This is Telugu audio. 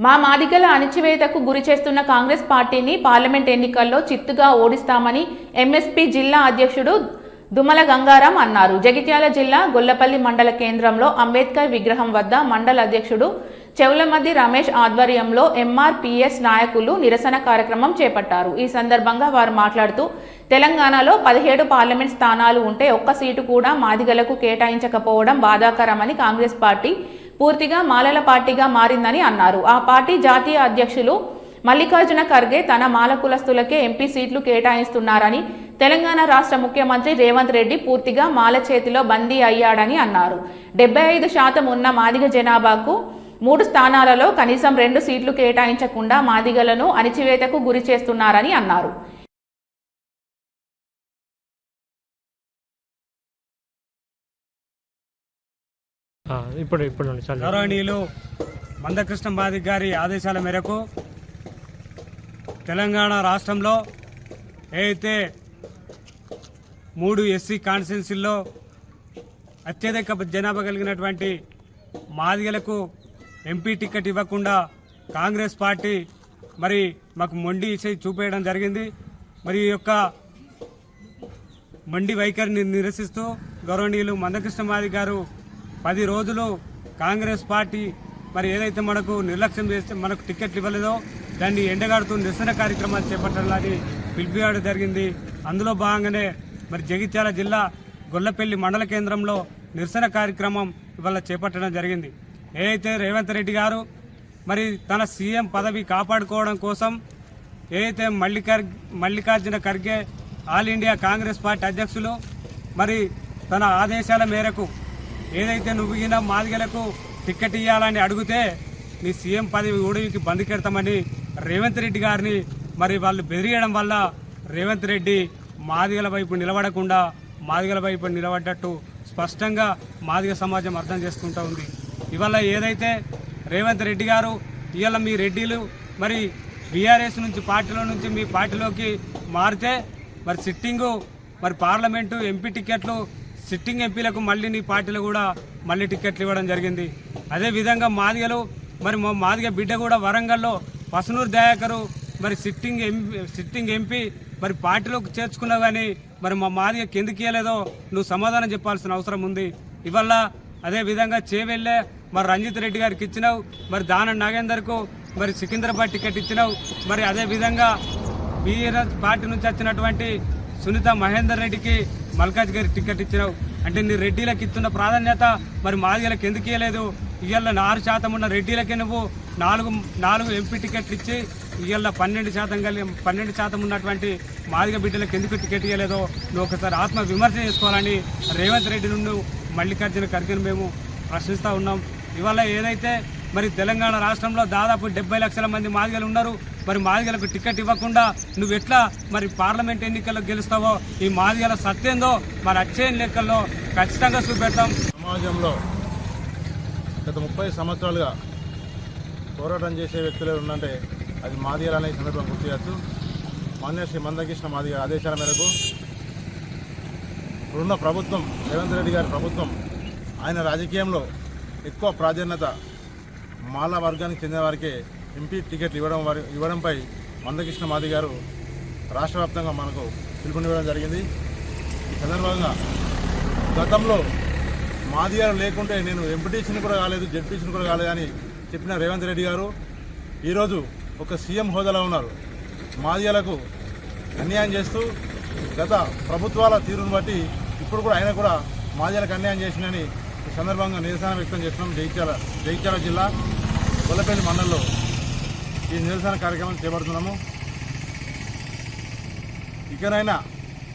మా మాదిగల అణిచివేతకు గురి చేస్తున్న కాంగ్రెస్ పార్టీని పార్లమెంట్ ఎన్నికల్లో చిత్తుగా ఓడిస్తామని ఎంఎస్పీ జిల్లా అధ్యక్షుడు దుమల గంగారాం అన్నారు. జగిత్యాల జిల్లా గొల్లపల్లి మండల కేంద్రంలో అంబేద్కర్ విగ్రహం వద్ద మండల అధ్యక్షుడు చెవులమద్ది రమేష్ ఆధ్వర్యంలో ఎంఆర్పిఎస్ నాయకులు నిరసన కార్యక్రమం చేపట్టారు. ఈ సందర్భంగా వారు మాట్లాడుతూ తెలంగాణలో పదిహేడు పార్లమెంట్ స్థానాలు ఉంటే ఒక్క సీటు కూడా మాదిగలకు కేటాయించకపోవడం బాధాకరమని కాంగ్రెస్ పార్టీ పూర్తిగా మాలల పార్టీగా మారిందని అన్నారు. ఆ పార్టీ జాతీయ అధ్యక్షులు మల్లికార్జున ఖర్గే తన మాల కులస్తులకే ఎంపీ సీట్లు కేటాయిస్తున్నారని తెలంగాణ రాష్ట్ర ముఖ్యమంత్రి రేవంత్ రెడ్డి పూర్తిగా మాల చేతిలో బందీ అయ్యాడని అన్నారు. డెబ్బై ఐదు శాతం ఉన్న మాదిగ జనాభాకు మూడు స్థానాలలో కనీసం రెండు సీట్లు కేటాయించకుండా మాదిగలను అణిచివేతకు గురి చేస్తున్నారని అన్నారు. ఇప్పుడు ఇప్పుడు గౌరవనీయులు మందకృష్ణ మాదిక్ గారి ఆదేశాల మేరకు తెలంగాణ రాష్ట్రంలో ఏదైతే మూడు ఎస్సీ కాన్స్టిట్యున్సీల్లో అత్యధిక జనాభా కలిగినటువంటి మాదిగలకు ఎంపీ టికెట్ ఇవ్వకుండా కాంగ్రెస్ పార్టీ మరి మాకు మొండి చేయి చూపేయడం జరిగింది. మరి ఈ యొక్క మండి వైఖరిని నిరసిస్తూ గౌరవనీయులు మందకృష్ణ మాది గారు పది రోజులు కాంగ్రెస్ పార్టీ మరి ఏదైతే మనకు నిర్లక్ష్యం చేస్తే మనకు టికెట్లు ఇవ్వలేదో దాన్ని ఎండగాడుతూ నిరసన కార్యక్రమాలు చేపట్టాలని పిలిపివేయడం జరిగింది. అందులో భాగంగానే మరి జగిత్యాల జిల్లా గొల్లపల్లి మండల కేంద్రంలో నిరసన కార్యక్రమం ఇవాళ చేపట్టడం జరిగింది. ఏదైతే రేవంత్ రెడ్డి గారు మరి తన సీఎం పదవి కాపాడుకోవడం కోసం ఏదైతే మల్లికార్ Mallikarjuna Kharge all India Congress party అధ్యక్షులు మరి తన ఆదేశాల మేరకు ఏదైతే నువ్వు ఈయన మాదిగలకు టికెట్ ఇవ్వాలని అడిగితే నీ సీఎం పదవి ఊడికి బందికెడతామని రేవంత్ రెడ్డి గారిని మరి వాళ్ళు బెదిరియడం వల్ల రేవంత్ రెడ్డి మాదిగల వైపు నిలబడకుండా మాదిగల వైపు నిలబడ్డట్టు స్పష్టంగా మాదిగ సమాజం అర్థం చేసుకుంటూ ఉంది. ఇవాళ ఏదైతే రేవంత్ రెడ్డి గారు ఇవాళ మీ రెడ్డిలు మరి బీఆర్ఎస్ నుంచి పార్టీలో నుంచి మీ పార్టీలోకి మారితే మరి సిట్టింగు మరి పార్లమెంటు ఎంపీ టికెట్లు సిట్టింగ్ ఎంపీలకు మళ్ళీ నీ పార్టీలో కూడా మళ్ళీ టికెట్లు ఇవ్వడం జరిగింది. అదే విధంగా మాదిగలు మరి మా మాదిగ బిడ్డ కూడా వరంగల్లో పసునూరు దయాకరు మరి సిట్టింగ్ ఎంపీ సిట్టింగ్ ఎంపీ మరి పార్టీలోకి చేర్చుకున్నావు కానీ మరి మా మాదిగ ఎందుకు ఇవ్వలేదో నువ్వు సమాధానం చెప్పాల్సిన అవసరం ఉంది. ఇవల్ల అదే విధంగా చేవెళ్ళే మరి రంజిత్ రెడ్డి గారికి ఇచ్చినావు మరి దాన నాగేందర్కు మరి సికింద్రాబాద్ టికెట్ ఇచ్చినావు మరి అదే విధంగా బీఆర్ఎస్ పార్టీ నుంచి వచ్చినటువంటి సునీత మహేందర్ రెడ్డికి మల్కాజ్ గారి టికెట్ ఇచ్చినావు. అంటే నీ రెడ్డిలకు ఇస్తున్న ప్రాధాన్యత మరి మాదిగలకు ఎందుకు ఇవ్వలేదు ఇవాళ ఆరు శాతం ఉన్న రెడ్డిలకి నువ్వు నాలుగు నాలుగు ఎంపీ టికెట్లు ఇచ్చి ఇవాళ పన్నెండు శాతం కలిగి పన్నెండు శాతం ఉన్నటువంటి మాదిగ బిడ్డలకు ఎందుకు టికెట్ ఇవ్వలేదో నువ్వు ఒకసారి ఆత్మ విమర్శ చేసుకోవాలని రేవంత్ రెడ్డి నుండి మల్లికార్జున ఖర్గేని మేము ప్రశ్నిస్తూ ఉన్నాం. ఇవాళ ఏదైతే మరి తెలంగాణ రాష్ట్రంలో దాదాపు డెబ్బై లక్షల మంది మాదిగలు ఉన్నారు. మరి మాదిగలకు టికెట్ ఇవ్వకుండా నువ్వు ఎట్లా మరి పార్లమెంట్ ఎన్నికల్లో గెలుస్తావో ఈ మాదిగల సత్యందో మరి వచ్చే ఎన్నికల్లో ఖచ్చితంగా చూపెడతాం. సమాజంలో గత ముప్పై సంవత్సరాలుగా పోరాటం చేసే వ్యక్తులు ఉన్నంటే అది మాదిగలు అనే సందర్భం గుర్తు చేయొచ్చు. మాన్య శ్రీ మందకృష్ణ మాదిగ ఆదేశాల మేరకు ఇప్పుడున్న ప్రభుత్వం రేవంత్ రెడ్డి గారి ప్రభుత్వం ఆయన రాజకీయంలో ఎక్కువ ప్రాధాన్యత మాల వర్గానికి చెందిన వారికే ఎంపీ టికెట్లు ఇవ్వడం వారి ఇవ్వడంపై మందకృష్ణ మాది గారు రాష్ట్ర వ్యాప్తంగా మనకు పిలుపునివ్వడం జరిగింది. ఈ సందర్భంగా గతంలో మాదిగారు లేకుంటే నేను ఎంపీటీసీని కూడా కాలేదు జెడ్పీసీని కూడా కాలేదని చెప్పిన రేవంత్ రెడ్డి గారు ఈరోజు ఒక సీఎం హోదాలో ఉన్నారు. మాదిగలకు అన్యాయం చేస్తూ గత ప్రభుత్వాల తీరును బట్టి ఇప్పుడు కూడా ఆయన కూడా మాదిగలకు అన్యాయం చేసిందని ఈ సందర్భంగా నిరసన వ్యక్తం చేస్తున్నాం జైత్యాల జైత్యాల జిల్లా గొల్లపల్లి మండలంలో ఈ నిరసన కార్యక్రమం చేపడుతున్నాము. ఇకనైనా